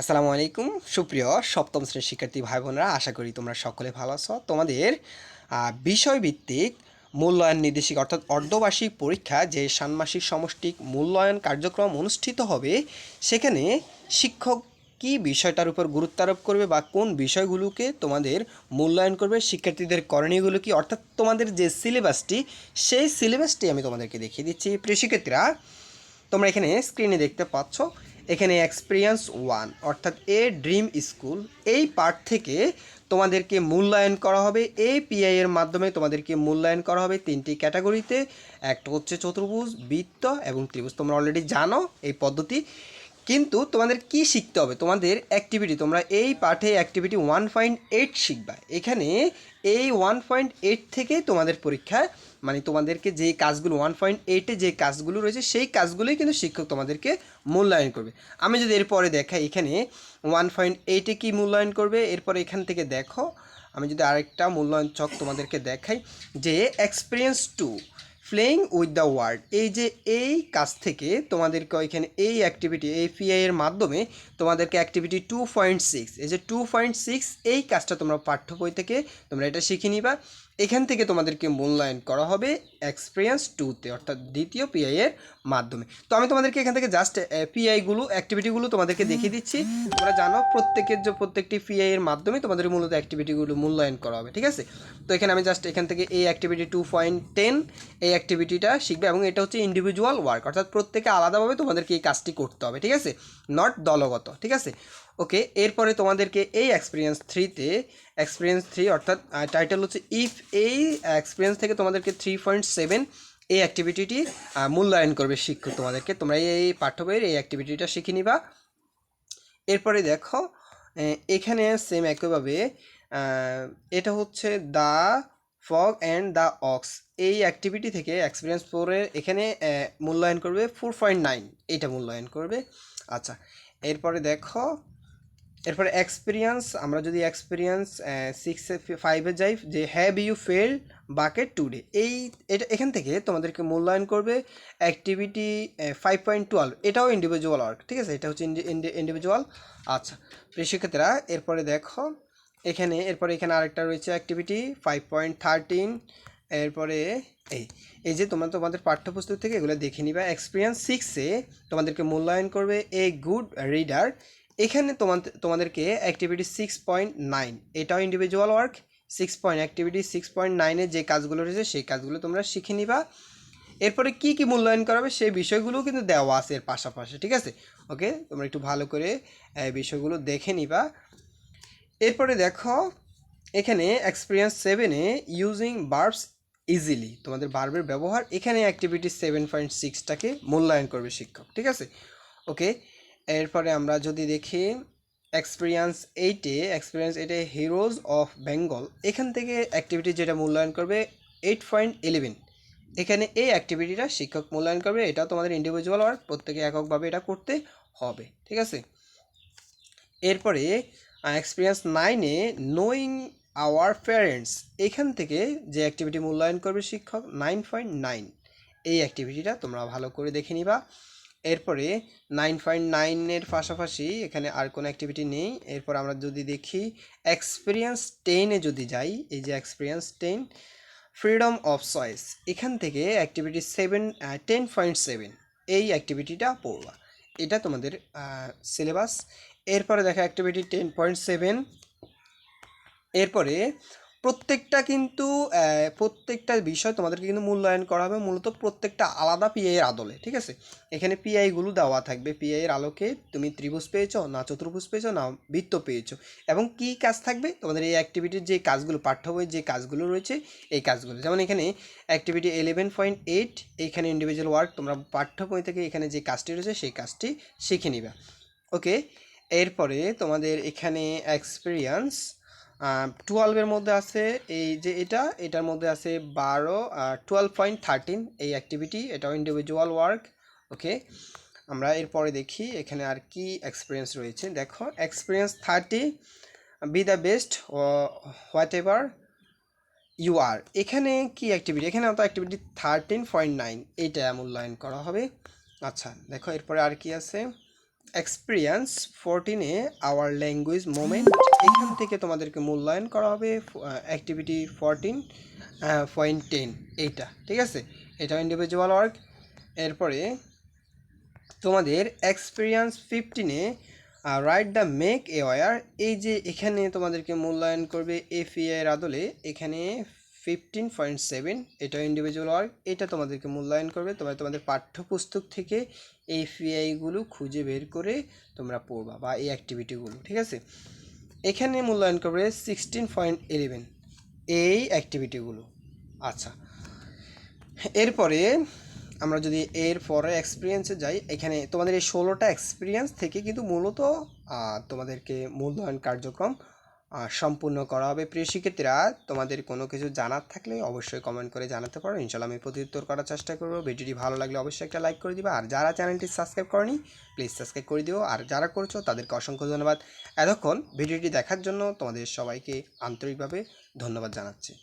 আসসালামু আলাইকুম। সুপ্রিয় সপ্তম শ্রেণির শিক্ষার্থী ভাই বোনেরা আশা করি তোমরা সকলে ভালো আছো। তোমাদের বিষয়ভিত্তিক মূল্যায়ন নির্দেশিকা অর্থাৎ অর্ধবার্ষিক পরীক্ষা যে ষান্মাসিক সমষ্টিক মূল্যায়ন কার্যক্রম অনুষ্ঠিত হবে, সেখানে শিক্ষক কি বিষয়টার উপর গুরুত্ব আরোপ করবে বা কোন বিষয়গুলোকে তোমাদের মূল্যায়ন করবে, শিক্ষার্থীদের করণীয়গুলো কি, অর্থাৎ তোমাদের যে সিলেবাসটি, সেই সিলেবাসটি আমি তোমাদেরকে দেখিয়ে দিচ্ছি। প্রিয় শিক্ষার্থীরা, তোমরা এখানে স্ক্রিনে দেখতে পাচ্ছ এখানে এক্সপিরিয়েন্স ওয়ান অর্থাৎ এ ড্রিম স্কুল এই পার্ট থেকে তোমাদেরকে মূল্যায়ন করা হবে। এ পিআই এর মাধ্যমে তোমাদেরকে মূল্যায়ন করা হবে তিনটি ক্যাটাগরিতে একটা হচ্ছে চতুর্ভুজ, বৃত্ত এবং ত্রিভুজ। তোমরা অলরেডি জানো এই পদ্ধতি। কিন্তু তোমাদের কি শিখতে হবে? তোমাদের অ্যাক্টিভিটি তোমরা এই পাঠে অ্যাক্টিভিটি ওয়ান পয়েন্ট এইট শিখবা। এখানে এই ওয়ান পয়েন্ট এইট থেকেই তোমাদের পরীক্ষায় মানে তোমাদেরকে যে কাজগুলো ওয়ান পয়েন্ট এইটে যে কাজগুলো রয়েছে, সেই কাজগুলোই কিন্তু শিক্ষক তোমাদেরকে মূল্যায়ন করবে। আমি যদি এরপরে দেখাই, এখানে ওয়ান পয়েন্ট এইটে কী মূল্যায়ন করবে? এরপরে এখান থেকে দেখো, আমি যদি আরেকটা মূল্যায়ন চক তোমাদেরকে দেখাই, যে experience two playing with the word এই যে এই কাজ থেকে তোমাদেরকে এখানে এই অ্যাক্টিভিটি এই পিআই মাধ্যমে তোমাদেরকে অ্যাক্টিভিটি টু পয়েন্ট সিক্স এই যে টু পয়েন্ট সিক্স এই কাজটা তোমরা পাঠ্য বই থেকে তোমরা এটা শিখে নিবা। এখান থেকে তোমাদেরকে মূল্যায়ন করা হবে এক্সপিরিয়েন্স টুতে অর্থাৎ দ্বিতীয় পিআই এর মাধ্যমে। তো আমি তোমাদেরকে এখান থেকে জাস্ট পিআইগুলো অ্যাক্টিভিটিগুলো তোমাদেরকে দেখিয়ে দিচ্ছি। তোমরা জানো প্রত্যেকের যে প্রত্যেকটি পিআই এর মাধ্যমে তোমাদের মূলত অ্যাক্টিভিটিগুলো মূল্যায়ন করা হবে, ঠিক আছে? তো এখানে আমি জাস্ট এখান থেকে এই অ্যাক্টিভিটি টু পয়েন্ট টেন এই অ্যাক্টিভিটিটা শিখবে এবং এটা হচ্ছে ইন্ডিভিজুয়াল ওয়ার্ক অর্থাৎ প্রত্যেকে আলাদাভাবে তোমাদেরকে এই কাজটি করতে হবে, ঠিক আছে? নট দলগত, ঠিক আছে? ওকে এরপরে তোমাদেরকে এই এক্সপিরিয়েন্স থ্রিতে এক্সপিরিয়েন্স থ্রি অর্থাৎ টাইটেল হচ্ছে ইফ এই এক্সপিরিয়েন্স থেকে তোমাদেরকে থ্রি পয়েন্ট সেভেন এই অ্যাক্টিভিটিটি মূল্যায়ন করবে শিক্ষক তোমাদেরকে। তোমরা এই পাঠ্য বইয়ের এই অ্যাক্টিভিটিটা শিখে নিবা। এরপরে দেখো এখানে সেম একইভাবে এটা হচ্ছে the fog and the ox এই অ্যাক্টিভিটি থেকে এক্সপিরিয়েন্স ফোরের এখানে মূল্যায়ন করবে ফোর পয়েন্ট নাইন। এইটা মূল্যায়ন করবে। আচ্ছা এরপরে দেখো, এরপরে এক্সপিরিয়েন্স, আমরা যদি এক্সপিরিয়েন্স সিক্স ফাইভে যাই, যে have you fell bucket today এই, এটা এখান থেকে তোমাদেরকে মূল্যায়ন করবে অ্যাক্টিভিটি ফাইভ পয়েন্ট টুয়েলভ এটাও ইন্ডিভিজুয়াল ওয়ার্ক ঠিক আছে? এটা হচ্ছে ইন্ডিভিজুয়াল আচ্ছা প্রিয় শিক্ষার্থীরা এরপরে দেখো এখানে, এরপরে এখানে আরেকটা রয়েছে অ্যাক্টিভিটি ফাইভ পয়েন্ট থার্টিন এরপরে এই এই যে তোমরা তোমাদের পাঠ্যপুস্তক থেকে এগুলো দেখে নিবা। এক্সপিরিয়েন্স সিক্সে তোমাদেরকে মূল্যায়ন করবে এ গুড রিডার এখানে তোমাদের তোমাদেরকে অ্যাক্টিভিটি সিক্স পয়েন্ট নাইন এটাও individual work six point activity six point নাইনে যে কাজগুলো রয়েছে, সেই কাজগুলো তোমরা শিখে নিবা। এরপরে কি কি মূল্যায়ন করাবে, সেই বিষয়গুলোও কিন্তু দেওয়া আছে এর পাশাপাশি, ঠিক আছে? ওকে তোমরা একটু ভালো করে বিষয়গুলো দেখে নিবা। এরপরে দেখো, এখানে এক্সপিরিয়েন্স সেভেনে ইউজিং বার্বস ইজিলি তোমাদের বার্বের ব্যবহার, এখানে অ্যাক্টিভিটি সেভেন পয়েন্ট সিক্সটাকে মূল্যায়ন করবে শিক্ষক, ঠিক আছে? ওকে এরপরে আমরা যদি দেখি এক্সপিরিয়েন্স এইটে এক্সপিরিয়েন্স এইটে হিরোজ অফ বেঙ্গল এখান থেকে অ্যাক্টিভিটি যেটা মূল্যায়ন করবে এইট পয়েন্ট ইলেভেন এখানে এই অ্যাক্টিভিটিটা শিক্ষক মূল্যায়ন করবে, এটা তোমাদের ইন্ডিভিজুয়াল ওয়ার্ক প্রত্যেকে এককভাবে এটা করতে হবে, ঠিক আছে? এরপরে এক্সপিরিয়েন্স নাইনে নোয়িং আওয়ার প্যারেন্টস এখান থেকে যে অ্যাক্টিভিটি মূল্যায়ন করবে শিক্ষক নাইন পয়েন্ট নাইন এই অ্যাক্টিভিটিটা তোমরা ভালো করে দেখে নিবা। এরপরে নাইন পয়েন্ট নাইনের পাশাপাশি এখানে আর কোনো অ্যাক্টিভিটি নেই। এরপর আমরা যদি দেখি এক্সপিরিয়েন্স টেনে যদি যাই, এই যে experience ten freedom of choice এখান থেকে activity seven ten point seven এই অ্যাক্টিভিটিটা পড়বা। এটা তোমাদের সিলেবাস এরপরে দেখা অ্যাক্টিভিটি টেন পয়েন্ট সেভেন এরপরে প্রত্যেকটা কিন্তু প্রত্যেকটা বিষয় তোমাদেরকে কিন্তু মূল্যায়ন করা হবে, মূলত প্রত্যেকটা আলাদা পিআই এর আদলে, ঠিক আছে? এখানে পিআইগুলো দেওয়া থাকবে। পিআইয়ের আলোকে তুমি ত্রিভুজ পেয়েছ, না চতুর্ভুজ পেয়েছ, না বৃত্ত পেয়েছ। এবং কি কাজ থাকবে? তোমাদের এই অ্যাক্টিভিটির যে কাজগুলো, পাঠ্য বইয়ের যে কাজগুলো রয়েছে, এই কাজগুলো। যেমন এখানে অ্যাক্টিভিটি এলেভেন পয়েন্ট এইট এখানে ইন্ডিভিজুয়াল ওয়ার্ক তোমরা পাঠ্য বই থেকে এখানে যে কাজটি রয়েছে, সেই কাজটি শিখে নিবা। ওকে এরপরে তোমাদের এখানে এক্সপিরিয়েন্স টুয়েলভের মধ্যে আছে এই যে এটা, এটার মধ্যে আছে বারো টুয়েলভ পয়েন্ট থার্টিন এই অ্যাক্টিভিটি এটাও ইন্ডিভিজুয়াল ওয়ার্ক ওকে আমরা এরপরে দেখি এখানে আর কি এক্সপিরিয়েন্স রয়েছে। দেখো experience thirty be the best whatever you are এখানে কি অ্যাক্টিভিটি এখানে তো অ্যাক্টিভিটি থার্টিন পয়েন্ট নাইন এইটা মূল্যায়ন করা হবে। আচ্ছা দেখো, এরপরে আর কি আছে? এক্সপিরিয়েন্স ফোরটিনে আওয়ার ল্যাঙ্গুয়েজ মোমেন্ট এখান থেকে তোমাদেরকে মূল্যায়ন করা হবে অ্যাক্টিভিটি ফোরটিন পয়েন্ট টেন এইটা, ঠিক আছে? এটা ইন্ডিভিজুয়াল ওয়ার্ক এরপরে তোমাদের experience ফিফটিনে write the make a war এই যে এখানে তোমাদেরকে মূল্যায়ন করবে এফিআই এর আদলে, এখানে ফিফটিন পয়েন্ট সেভেন এটা ইন্ডিভিজুয়াল ওয়ার্ক এটা তোমাদেরকে মূল্যায়ন করবে। তোমরা তোমাদের পাঠ্যপুস্তক থেকে এই এফিআইগুলো খুঁজে বের করে তোমরা পড়বা বা এই অ্যাক্টিভিটিগুলো ঠিক আছে? এখানে মূল্যায়ন করবে সিক্সটিন পয়েন্ট ইলেভেন এই অ্যাক্টিভিটিগুলো আচ্ছা এরপরে আমরা যদি এর পরে এক্সপিরিয়েন্সে যাই, এখানে তোমাদের এই ষোলোটা এক্সপিরিয়েন্স থেকে কিন্তু মূলত তোমাদেরকে মূল্যায়ন কার্যক্রম সম্পূর্ণ করা হবে। প্রিয় শিক্ষার্থীরা, তোমাদের কোনো কিছু জানার থাকলে অবশ্যই কমেন্ট করে জানাতে পারো। ইনশাল্লাহ আমি প্রত্যুত্তর করার চেষ্টা করব। ভিডিওটি ভালো লাগলে অবশ্যই একটা লাইক করে দিবা। আর যারা চ্যানেলটি সাবস্ক্রাইব করনি প্লিজ সাবস্ক্রাইব করে দিও। আর যারা করছ, তাদেরকে অসংখ্য ধন্যবাদ। এতক্ষণ ভিডিওটি দেখার জন্য তোমাদের সবাইকে আন্তরিকভাবে ধন্যবাদ জানাচ্ছি।